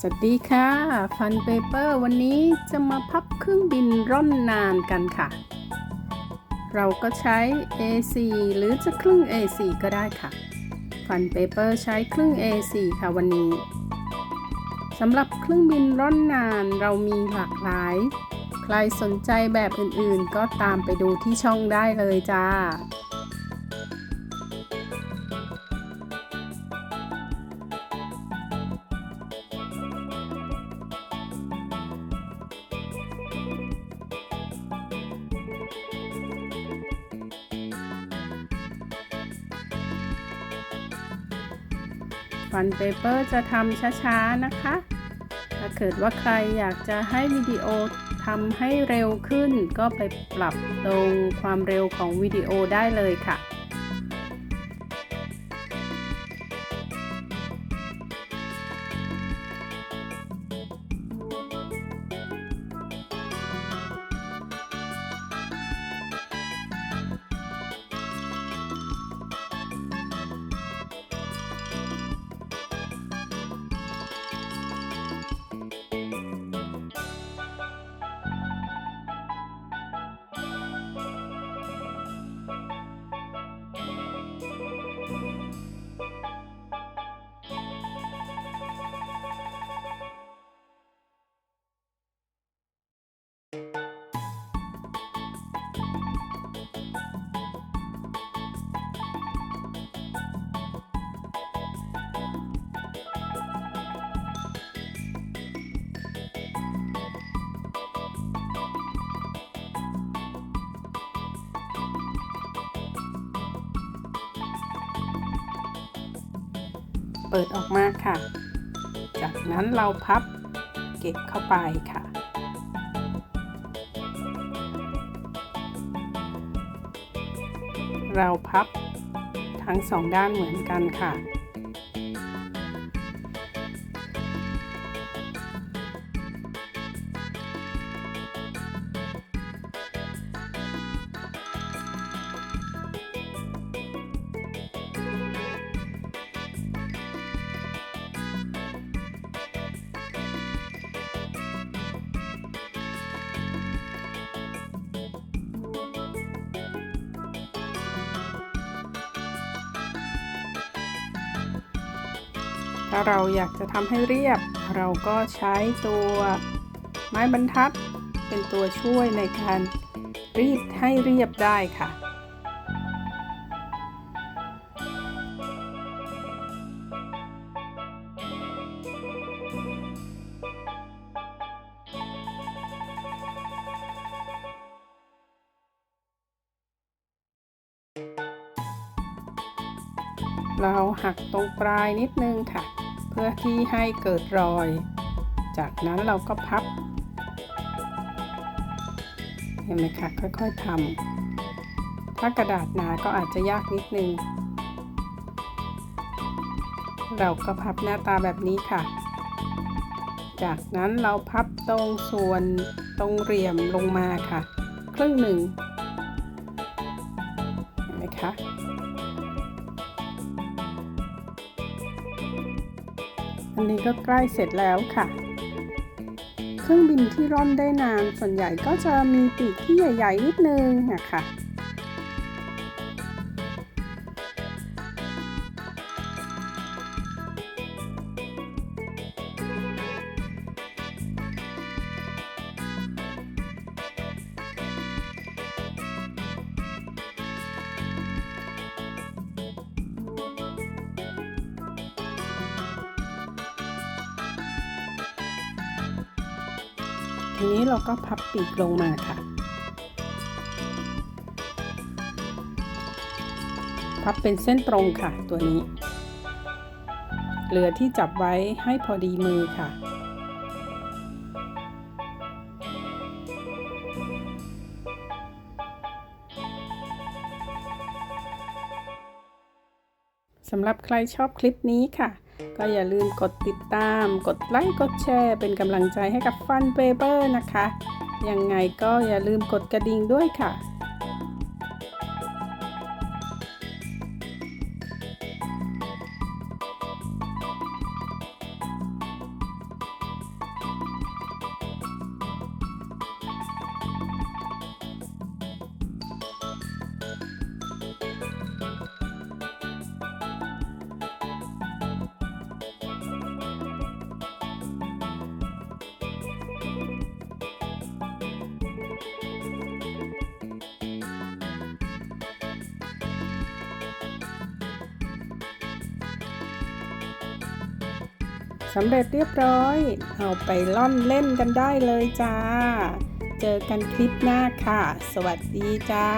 สวัสดีค่ะฟันเปเปอร์วันนี้จะมาพับเครื่องบินร่อนนานกันค่ะ เราก็ใช้ A4 หรือจะครึ่ง A4 ก็ได้ค่ะฟันเปเปอร์ใช้ครึ่ง A4 ค่ะวันนี้สำหรับเครื่องบินร่อนนานเรามีหลากหลาย ใครสนใจแบบอื่นๆ ก็ตามไปดูที่ช่องได้เลยจ้า ฟันเปเปอร์จะทำช้าๆนะคะ ถ้าเกิดว่าใครอยากจะให้วิดีโอทำให้เร็วขึ้น ก็ไปปรับตรงความเร็วของวิดีโอได้เลยค่ะ เปิดออกมาค่ะ จากนั้นเราพับเก็บเข้าไปค่ะ เราพับทั้งสองด้านเหมือนกันค่ะ ถ้าเราอยากจะทำให้เรียบ เราก็ใช้ตัวไม้บรรทัดเป็นตัวช่วยในการรีดให้เรียบได้ค่ะ เราหักตรงปลายนิดนึงค่ะ เพื่อที่ให้เกิดรอย จากนั้นเราก็พับ เห็นไหมคะค่อยๆทำถ้ากระดาษหนาก็อาจจะยากนิดนึง เราก็พับหน้าตาแบบนี้ค่ะ จากนั้นเราพับตรงส่วนตรงเหลี่ยมลงมาค่ะ ครึ่งหนึ่งเห็นไหมคะ อันนี้ก็ใกล้เสร็จแล้วค่ะ เครื่องบินที่ร่อนได้นานส่วนใหญ่ก็จะมีปีกที่ใหญ่ ๆ นิดนึงนะคะ ทีนี้เราก็พับปีกลงมาค่ะ พับเป็นเส้นตรงค่ะตัวนี้ เหลือที่จับไว้ให้พอดีมือค่ะสำหรับใครชอบคลิปนี้ค่ะ ก็อย่าลืมกดติดตาม กดไลค์ กดแชร์ เป็นกำลังใจให้กับฟันเปเปอร์นะคะ ยังไงก็อย่าลืมกดกระดิ่งด้วยค่ะ สำเร็จเรียบร้อย เอาไปล่อนเล่นกันได้เลยจ้า เจอกันคลิปหน้าค่ะ สวัสดีจ้า